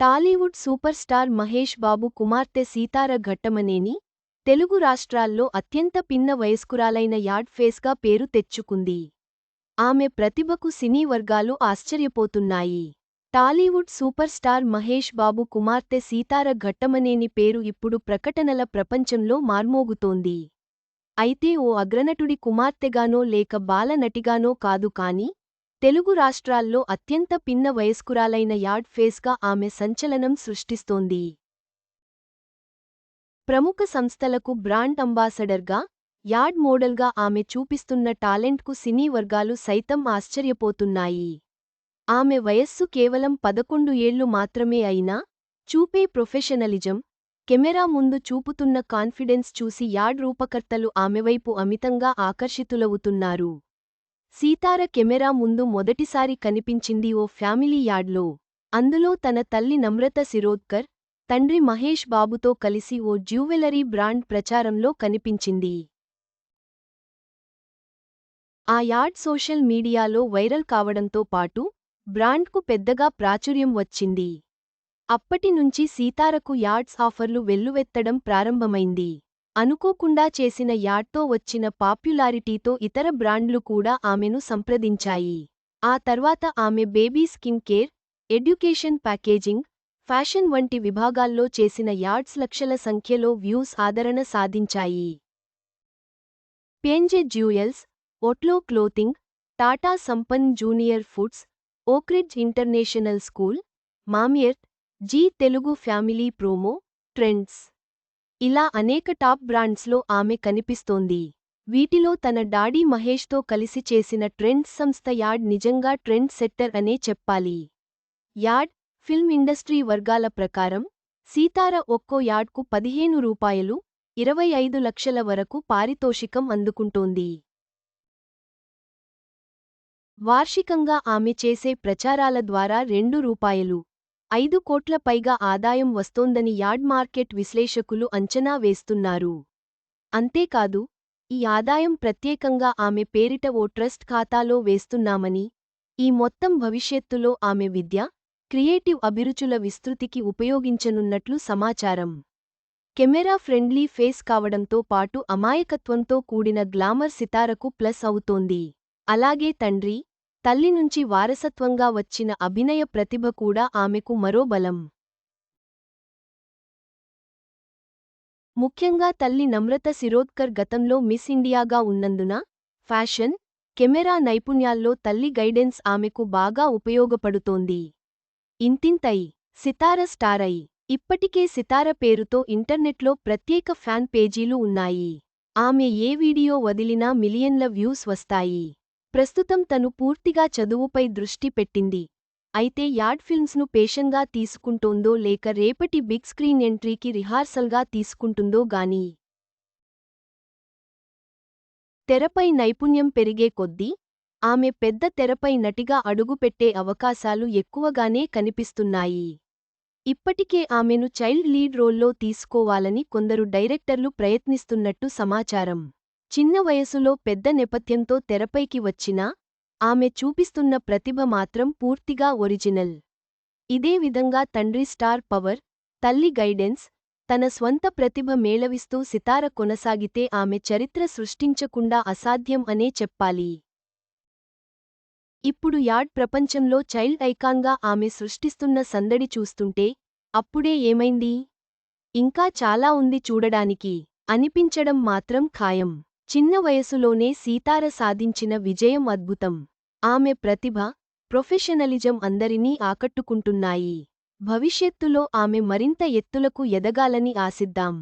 Tollywood super star Mahesh Babu కుమార్తె సీతార ఘట్టమనేని తెలుగు రాష్ట్రాల్లో అత్యంత పిన్న వయస్కురాలైన యాడ్ ఫేస్గా పేరు తెచ్చుకుంది. ఆమె ప్రతిభకు సినీ వర్గాలు ఆశ్చర్యపోతున్నాయి. Tollywood super star Mahesh Babu కుమార్తె సీతార ఘట్టమనేని పేరు ఇప్పుడు ప్రకటనల ప్రపంచంలో మార్మోగుతోంది. అయితే ఓ అగ్రనటుడి కుమార్తెగానో లేక బాల నటిగానో కాదు కాని తెలుగు రాష్ట్రాల్లో అత్యంత పిన్న వయస్కురాలైన యాడ్ ఫేస్గా ఆమె సంచలనం సృష్టిస్తోంది. ప్రముఖ సంస్థలకు బ్రాండ్ అంబాసడర్గా యాడ్ మోడల్గా ఆమె చూపిస్తున్న టాలెంట్కు సినీ వర్గాలు సైతం ఆశ్చర్యపోతున్నాయి. ఆమె వయస్సు కేవలం పదకొండు ఏళ్ళు మాత్రమే అయినా చూపే ప్రొఫెషనలిజం కెమెరా ముందు చూపుతున్న కాన్ఫిడెన్స్ చూసి యాడ్ రూపకర్తలు ఆమెవైపు అమితంగా ఆకర్షితులవుతున్నారు. సీతార కెమెరా ముందు మొదటిసారి కనిపించింది ఓ ఫ్యామిలీ యాడ్లో. అందులో తన తల్లి నమ్రత శిరోద్కర్ తండ్రి మహేష్ బాబుతో కలిసి ఓ జ్యువెలరీ బ్రాండ్ ప్రచారంలో కనిపించింది. ఆ యాడ్ సోషల్ మీడియాలో వైరల్ కావడంతో పాటు బ్రాండ్కు పెద్దగా ప్రాచుర్యం వచ్చింది. అప్పటినుంచి సీతారకు యాడ్స్ ఆఫర్లు వెల్లువెత్తడం ప్రారంభమైంది. అనుకోకుండా చేసిన యాడ్తో వచ్చిన పాప్యులారిటీతో ఇతర బ్రాండ్లు కూడా ఆమెను సంప్రదించాయి. ఆ తర్వాత ఆమె baby skin care education packaging fashion వంటి విభాగాల్లో చేసిన యాడ్స్ లక్షల సంఖ్యలో వ్యూస్ ఆదరణ సాధించాయి. పెంజె jewels ఒట్లో clothing Tata Sampann junior foods Oakridge international school మామియర్ట్ Zee Telugu family promo trends. ఇలా అనేక టాప్ బ్రాండ్స్లో ఆమె కనిపిస్తోంది. వీటిలో తన డాడీ మహేష్తో కలిసి చేసిన ట్రెండ్స్ సంస్థ యాడ్ నిజంగా ట్రెండ్ సెట్టర్ అనే చెప్పాలి. యాడ్ ఫిల్మ్ ఇండస్ట్రీ వర్గాల ప్రకారం సీతార ఒక్కో యాడ్కు పదిహేను రూపాయలు ఇరవై ఐదు లక్షల వరకు పారితోషికం అందుకుంటోంది. వార్షికంగా ఆమె చేసే ప్రచారాల ద్వారా రెండు రూపాయలు ఐదు కోట్ల పైగా ఆదాయం వస్తోందని యార్డ్ మార్కెట్ విశ్లేషకులు అంచనా వేస్తున్నారు. అంతేకాదు ఈ ఆదాయం ప్రత్యేకంగా ఆమె పేరిట ఓ ట్రస్ట్ ఖాతాలో వేస్తున్నామని ఈ మొత్తం భవిష్యత్తులో ఆమె విద్య క్రియేటివ్ అభిరుచుల విస్తృతికి ఉపయోగించనున్నట్లు సమాచారం. కెమెరా ఫ్రెండ్లీ ఫేస్ కావడంతో పాటు అమాయకత్వంతో కూడిన గ్లామర్ సితారకు ప్లస్ అవుతోంది. అలాగే తండ్రి తల్లి నుంచి వారసత్వంగా వచ్చిన అభినయ ప్రతిభ కూడా ఆమెకు మరో బలం. ముఖ్యంగా తల్లి నమ్రత శిరోద్కర్ గతంలో మిస్ ఇండియాగా ఉన్నందున ఫ్యాషన్ కెమెరా నైపుణ్యాల్లో తల్లి గైడెన్స్ ఆమెకు బాగా ఉపయోగపడుతోంది. ఇంతింతై సితార స్టారై. ఇప్పటికే సితార పేరుతో ఇంటర్నెట్లో ప్రత్యేక ఫ్యాన్ పేజీలు ఉన్నాయి. ఆమె ఏ వీడియో వదిలినా మిలియన్ల వ్యూస్ వస్తాయి. ప్రస్తుతం తను పూర్తిగా చదువుపై దృష్టి పెట్టింది. అయితే యాడ్ ఫిల్మ్స్ను పేషన్గా తీసుకుంటోందో లేక రేపటి బిగ్ స్క్రీన్ ఎంట్రీకి రిహార్సల్గా తీసుకుంటుందో గాని తెరపై నైపుణ్యం పెరిగే కొద్దీ ఆమె పెద్ద తెరపై నటిగా అడుగుపెట్టే అవకాశాలు ఎక్కువగానే కనిపిస్తున్నాయి. ఇప్పటికే ఆమెను చైల్డ్ లీడ్ రోల్లో తీసుకోవాలని కొందరు డైరెక్టర్లు ప్రయత్నిస్తున్నట్టు సమాచారం. చిన్న వయసులో పెద్ద నేపథ్యంతో తెరపైకి వచ్చినా ఆమె చూపిస్తున్న ప్రతిభ మాత్రం పూర్తిగా ఒరిజినల్. ఇదే విధంగా తండ్రి స్టార్ పవర్ తల్లి గైడెన్స్ తన స్వంత ప్రతిభ మేళవిస్తూ సితార కొనసాగితే ఆమె చరిత్ర సృష్టించకుండా అసాధ్యం అనే చెప్పాలి. ఇప్పుడు యాడ్ ప్రపంచంలో చైల్డ్ ఐకాన్గా ఆమె సృష్టిస్తున్న సందడి చూస్తుంటే అప్పుడే ఏమైంది? ఇంకా చాలా ఉంది చూడడానికి. అనిపించడం మాత్రం ఖాయం. చిన్న వయసులోనే సీతార సాధించిన విజయం అద్భుతం. ఆమె ప్రతిభ ప్రొఫెషనలిజం అందరినీ ఆకట్టుకుంటున్నాయి. భవిష్యత్తులో ఆమె మరింత ఎత్తులకు ఎదగాలని ఆశిద్దాం.